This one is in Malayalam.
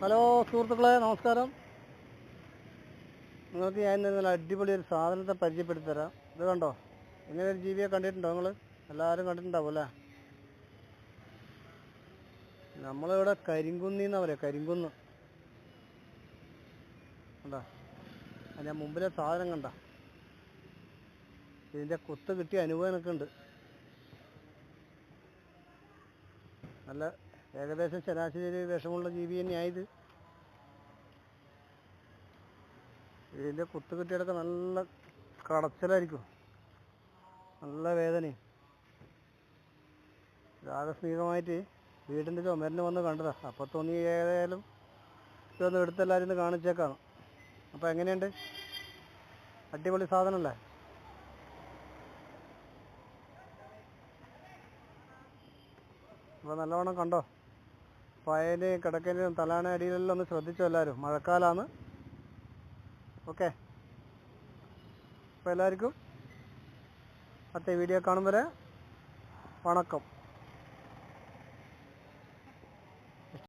ഹലോ സുഹൃത്തുക്കളെ നമസ്കാരം. നിങ്ങൾക്ക് ഞാൻ നല്ല അടിപൊളി ഒരു സാധനത്തെ പരിചയപ്പെടുത്തി തരാം ഇത് കണ്ടോ? ഇങ്ങനെ ഒരു ജീവിയെ കണ്ടിട്ടുണ്ടോ നിങ്ങൾ എല്ലാവരും കണ്ടിട്ടുണ്ടാവും അല്ലേ? നമ്മളിവിടെ കരിങ്കുന്നി എന്നാ പറയാ? കരിങ്കുന്ന്. കണ്ടോ? ഞാൻ മുമ്പിലെ സാധനം കണ്ട? ഇതിന്റെ കുത്ത് കിട്ടിയ അനുഭവം എനിക്കുണ്ട്. നല്ല ഏകദേശം ശരാശരി ഒരു വിഷമുള്ള ജീവി തന്നെയായത്. ഇതിന്റെ കുത്ത് കിട്ടിയതൊക്കെ നല്ല കടച്ചിലായിരിക്കും. നല്ല വേദനയും. ആകസ്മികമായിട്ട് വീടിന്റെ ചുമരിന് വന്ന് കണ്ടതാ. അപ്പോൾ തോന്നി ഏതായാലും ഇതൊന്ന് എടുത്തെല്ലാവരും ഒന്ന് കാണിച്ചേക്കാം അപ്പോൾ എങ്ങനെയുണ്ട്? അടിപൊളി സാധനമല്ലേ? അപ്പോൾ നല്ലവണ്ണം കണ്ടോ? പയന് കിടക്കലും തലാണ അടിയിലെല്ലാം ഒന്ന് ശ്രദ്ധിച്ചോ എല്ലാവരും? മഴക്കാലമാണ് ഓക്കെ. അപ്പോൾ എല്ലാവർക്കും അടുത്ത വീഡിയോ കാണും വരെ വണക്കം.